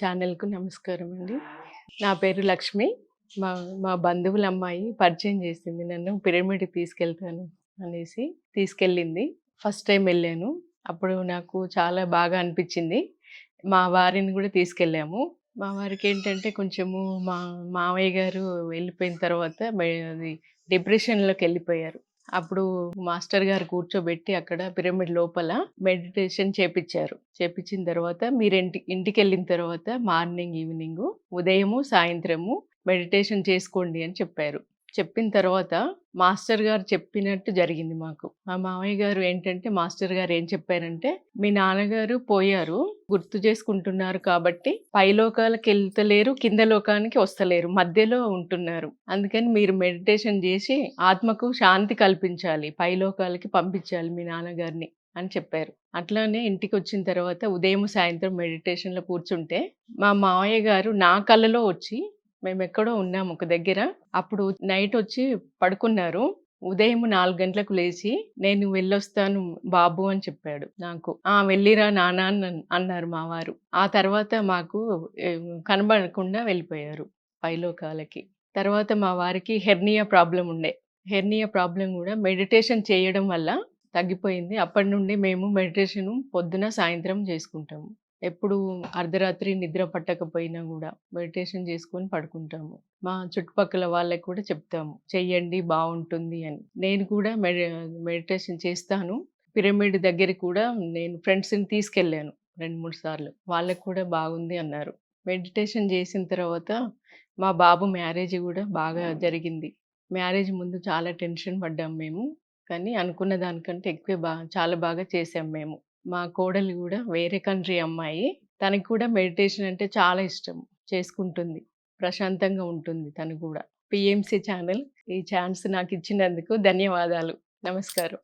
ఛానల్‌కు నమస్కారం అండి. నా పేరు లక్ష్మి. మా మా బంధువుల అమ్మాయి పరిచయం చేసింది నన్ను పిరమిడ్‌కి తీసుకెళ్తాను అనేసి తీసుకెళ్ళింది. ఫస్ట్ టైమ్ ఎళ్ళాను. అప్పుడు నాకు చాలా బాగా అనిపిచ్చింది. మా వారిని గూడా తీసుకెళ్ళాము. మా వారికేంటంటే కొంచెము మా మావయ్య గారు వెళ్ళిపోయిన తర్వాత అది డిప్రెషన్‌లోకెళ్ళిపోయారు. అప్పుడు మాస్టర్ గారు కూర్చోబెట్టి అక్కడ పిరమిడ్ లోపల మెడిటేషన్ చేపిచ్చారు. చేపించిన తర్వాత మీరు ఇంటి ఇంటికెళ్ళిన తర్వాత మార్నింగ్, ఈవినింగ్ ఉదయము, సాయంత్రము మెడిటేషన్ చేసుకోండి అని చెప్పారు. చెప్పిన తర్వాత మాస్టర్ గారు చెప్పినట్టు జరిగింది మాకు. మా మామయ్య గారు ఏంటంటే మాస్టర్ గారు ఏం చెప్పారంటే, "మీ నాన్నగారు పోయారు. గుర్తు చేసుకుంటున్నారు కాబట్టి పైలోకాలకెళ్తలేరు, కింద లోకానికి వస్తలేరు. మధ్యలో ఉంటున్నారు. అందుకని మీరు మెడిటేషన్ చేసి ఆత్మకు శాంతి కల్పించాలి. పైలోకాలకి పంపించాలి మీ నాన్నగారిని" అని చెప్పారు. అట్లానే ఇంటికి వచ్చిన తర్వాత ఉదయం, సాయంత్రం మెడిటేషన్‌లో కూర్చుంటే మా మావయ్య గారు నా కలలో వచ్చి మేమెక్కడో ఉన్నాము ఒక దగ్గర. అప్పుడు నైట్ వచ్చి పడుకున్నారు. ఉదయం నాలుగు గంటలకు లేచి, "నేను వెళ్ళొస్తాను బాబు" అని చెప్పాడు నాకు. "ఆ! వెళ్ళిరా నాన్న" అని అన్నారు మా వారు. ఆ తర్వాత మాకు కనబడకుండా వెళ్ళిపోయారు పైలోకాలకి. తర్వాత మా వారికి హెర్నియా ప్రాబ్లం ఉండే. హెర్నియా ప్రాబ్లం కూడా మెడిటేషన్ చేయడం వల్ల తగ్గిపోయింది. అప్పటి నుండి మేము మెడిటేషను పొద్దున, సాయంత్రం చేసుకుంటాము. ఎప్పుడు అర్ధరాత్రి నిద్ర పట్టకపోయినా కూడా మెడిటేషన్ చేసుకొని పడుకుంటాము. మా చుట్టుపక్కల వాళ్ళకి కూడా చెప్తాము. చెయ్యండి బాగుంటుంది అని. నేను కూడా మెడి మెడిటేషన్ చేస్తాను. పిరమిడ్ దగ్గరికి కూడా నేను ఫ్రెండ్స్‌ని తీసుకెళ్ళాను 2, 3 సార్లు. వాళ్ళకి కూడా బాగుంది అన్నారు. మెడిటేషన్ చేసిన తర్వాత మా బాబు మ్యారేజ్ కూడా బాగా జరిగింది. మ్యారేజ్ ముందు చాలా టెన్షన్ పడ్డాం మేము. కానీ అనుకున్న దానికంటే ఎక్కువే బా చాలా బాగా చేసాం మేము. మా కోడలు కూడా వేరే కంట్రీ అమ్మాయి. తనకి కూడా మెడిటేషన్ అంటే చాలా ఇష్టం. చేసుకుంటుంది. ప్రశాంతంగా ఉంటుంది తను కూడా. పిఎంసీ ఛానల్ ఈ ఛాన్స్ నాకు ఇచ్చినందుకు ధన్యవాదాలు. నమస్కారం.